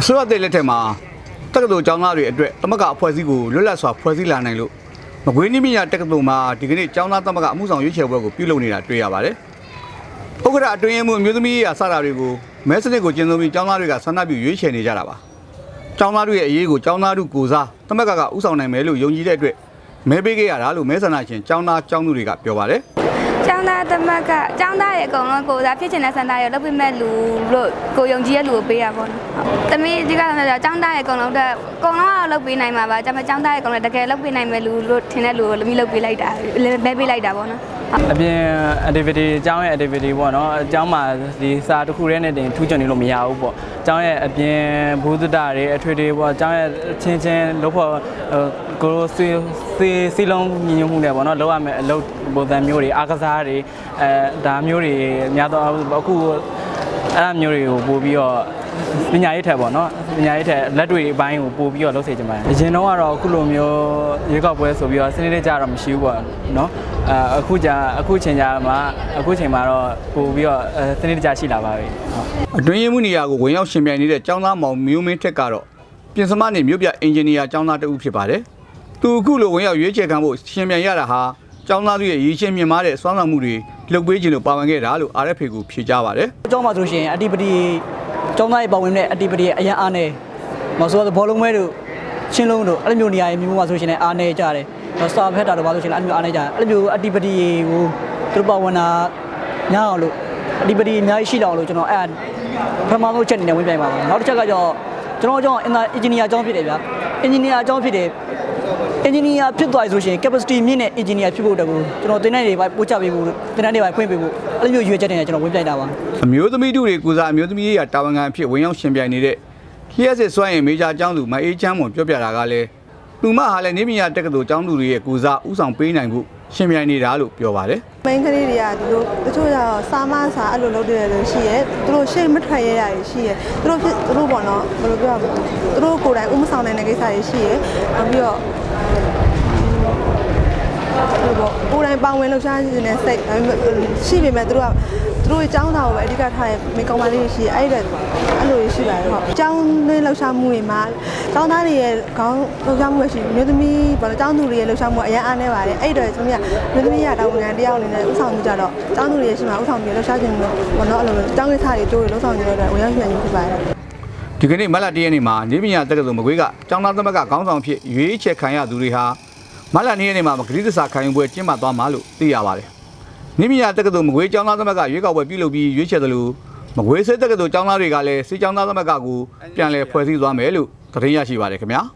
အစိုးရတဲ့လက်ထက်မှာတက္ကသိုလ်ကျောင်းသားတွေအတွက်တမကအဖွဲ့အစည်းကိုလွတ်လပ်စွာဖွဲ့စည်းလာနိုင်လို့မကွေးနိမိညာတက္ကသိုလ်မှာဒီကနေ့ကျောင်းသားတမကအမှုဆောင်ရွေးချယ်ပွဲကိုပြုလုပ်နေတာတွေ့ရပါတယ်။ဥက္ကဋ္ဌအတွင်းရေးမှူးအမျိုးသမီးရာစတာတွေကိုမဲစနစ်ကိုကျင့်သုံးပြီးကျောင်းသားတွေကဆန္ဒပြုရွေးချယ်နေကြတာပါ။ကျောင်းသားတွေရဲ့အရေးကိုကျောင်းသားတို့ကိုစားတမကကဥဆောင်နိုင်မယ်လို့ယုံကြည်တဲ့အတွက်မဲပေးခဲ့ရတာလို့မဲဆန္ဒရှင်ကျောင်းသားကျောင်းသူတွေကပြောပါတယ်။ ကျောင်းသားသမက်ကကျောင်းသားရဲ့အကုန်လုံးကိုယ်စားဖြစ်ချင်တဲ့စံသားရလုပ်ပေးမဲ့လူလို့ကိုယုံကြည်ရဲ့လူကိုပေးရပါတော့။သမီးဒီကဆိုတော့ကျောင်းသားရဲ့အကုန်လုံးတက်အကုန်လုံးကတော့လုပ်ပေးနိုင်မှာပါ။ဒါပေမဲ့ကျောင်းသားရဲ့အကုန်လုံးတကယ်လုပ်ပေးနိုင်မဲ့လူလို့ထင်တဲ့လူကိုလည်းမိလုပ်ပေးလိုက်တာပဲပေးလိုက်တာပေါ့နော်။ အပြင် activity အကြောင်းရဲ့ activity ပေါ့နော်အကြောင်းမှာဒီစာတစ်ခုတည်းနဲ့တင်ထူးချွန်နေလို့မရဘူးပေါ့အကြောင်းရဲ့အပြင်ဘူဒ္ဓတာတွေအထွေတွေပေါ့အကြောင်းရဲ့ချင်းချင်းလို့ဖို့ကိုလိုစီစီစီလုံးညီညွတ်မှုနဲ့ပေါ့နော်လောက်ရမယ်အလုပ်ပုံစံမျိုးတွေအားကစားတွေအဲဒါမျိုးတွေအများတော့အခုအဲ့ဒါမျိုးတွေကိုပို့ပြီးတော့ ပညာရေးထက်ပေါ့နော်ပညာရေးထက်လက်တွေအပိုင်းကိုပို့ပြီးတော့လုပ်စေချင်ပါတယ်အရင်တော့ကတော့အခုလိုမျိုးရေကောက်ပွဲဆိုပြီးတော့စနစ်တကျတော့မရှိဘူးပေါ့နော်အဲအခုじゃအခုချိန်ကြမှာအခုချိန်မှာတော့ပို့ပြီးတော့အဲစနစ်တကျရှိလာပါပြီဟုတ်အတွင်းရေးမှုနေရာကိုဝင်ရောက်ရှင်ပြိုင်နေတဲ့ကျောင်းသားမောင်မျိုးမင်းထက်ကတော့ပြင်စမနေမြို့ပြအင်ဂျင်နီယာကျောင်းသားတဦးဖြစ်ပါတယ်။သူအခုလိုဝင်ရောက်ရွေးချယ်ခံဖို့ရှင်ပြိုင်ရတာဟာကျောင်းသားတွေရဲ့ရည်ချင်းမြင့်မားတဲ့စွမ်းဆောင်မှုတွေလှုပ်ပေးခြင်းလို့ပါဝင်ခဲ့တာလို့ RFA ကိုဖြေကြားပါတယ်အကြောင်းမှာဆိုလို့ရှိရင်အတ္တိပတိ ကျောင်းသားရေးပါဝင်တဲ့အတ္တိပတိအရန်အားနေမဆိုတော့ဘောလုံးမဲတို့ချင်းလုံးတို့အဲ့လိုမျိုးနေရာမျိုးမှာဆိုလို့ရှိရင်အားနေကြတယ်တော့စတာဖက်တာတို့ပါဆိုလို့ရှိရင်အဲ့လိုမျိုးအားနေကြတယ်အဲ့လိုမျိုးအတ္တိပတိကိုသူတို့ပါဝင်တာညအောင်လို့အတ္တိပတိအများကြီးရှိလောက်လို့ကျွန်တော်အဲ့ပထမဆုံးချက်အနေနဲ့ဝင်ပြိုင်ပါမယ်နောက်တစ်ချက်ကတော့ကျွန်တော်အကြောင်းအင်တာအင်ဂျင်နီယာအကြောင်းဖြစ်တယ်ဗျာ အင်ဂျင်နီယာအကြောင်းဖြစ်တယ်အင်ဂျင်နီယာဖြစ်သွားပြီဆိုရှင် capacity မြင့်တဲ့အင်ဂျင်နီယာဖြစ်ဖို့တက်ကိုကျွန်တော်တင်တဲ့တွေပဲပို့ချပေးဖို့တင်တဲ့တွေပဲဖွင့်ပေးဖို့အဲ့လိုမျိုးရွေးချက်တွေနဲ့ကျွန်တော်ဝင်ပြိုင်တာပါ။အမျိုးသမီးတို့တွေကိုစားအမျိုးသမီးရေးရာတာဝန်ခံအဖြစ်ဝင်ရောက်ရှင်ပြိုင်နေတဲ့လျှက်စစ်စွမ်းရင်မေဂျာကျောင်းသူမအေးချမ်းမွန်ပြောပြတာကလည်းသူမဟာလည်းနေမယာတက္ကသိုလ်ကျောင်းသူတွေရဲ့ကိုစားဥဆောင်ပေးနိုင်ဖို့ ရှင်ပြိုင်နေတာလို့ပြောပါတယ်။မိန်းကလေးတွေကဒီလိုတချို့ကျတော့စာမစာအဲ့လိုလုပ်တယ်လို့ရှိရဲသူတို့ရှေ့မထွက်ရရရှိရဲသူတို့ဖြစ်သူတို့ပေါ့နော်ဘယ်လိုပြောရမလဲသူတို့ကိုယ်တိုင်ဥမဆောင်နိုင်တဲ့ကိစ္စတွေရှိရဲနောက်ပြီးတော့ ဒီပေါ့ကိုယ်တိုင်ပါဝင်လှူရှားနေတဲ့စိတ်ဒါပေမဲ့ရှိပေမဲ့သူတို့ကသူတို့အကြောင်းသားကိုပဲအဓိကထားတဲ့မိကောင်မလေးတွေရှိရဲအဲ့ဒါအဲ့လိုရှိပါတယ်ဟုတ်အကြောင်းလေးလှူရှားမှုတွေမှာအကြောင်းသားတွေရဲ့ခေါင်းလှူရှားမှုပဲရှိမျိုးသမီးဘာလို့အကြောင်းသူတွေရဲ့လှူရှားမှုအရင်အားနေပါတယ်အဲ့တော့ကျွန်တော်ကမျိုးသမီးရတာဝန်ခံတယောက်အနေနဲ့ဥဆောင်မှုကြတော့အကြောင်းသူတွေရဲ့ရှိမှာဥဆောင်ပြီးလှူရှားခြင်းလို့ဘောနော်အဲ့လိုအကြောင်းကိစ္စတွေတိုးတွေလှူဆောင်ကြတဲ့ဝင်ရောက်ပြန်ခြင်းဖြစ်ပါတယ်ဒီကနေ့မလတရက်နေ့မှာနေပညာတက္ကသိုလ်မကွေးကကျောင်းသားသမဂ္ဂခေါင်းဆောင်ဖြစ်ရွေးချယ်ခံရသူတွေဟာ မလနေ့ရက်နေ့မှာဂရိသစာခံယူပွဲကျင်းပသွားမှာလို့သိရပါတယ်။နေပညာတက္ကသိုလ်မကွေးကျောင်းသားသမဂ္ဂရွေးကောက်ပွဲပြုလုပ်ပြီးရွေးချယ်တယ်လို့မကွေးစစ်တက္ကသိုလ်ကျောင်းသားတွေကလည်းစစ်ကျောင်းသားသမဂ္ဂကိုပြန်လည်ဖွဲ့စည်းသွားမယ်လို့သတင်းရရှိပါတယ်ခင်ဗျာ။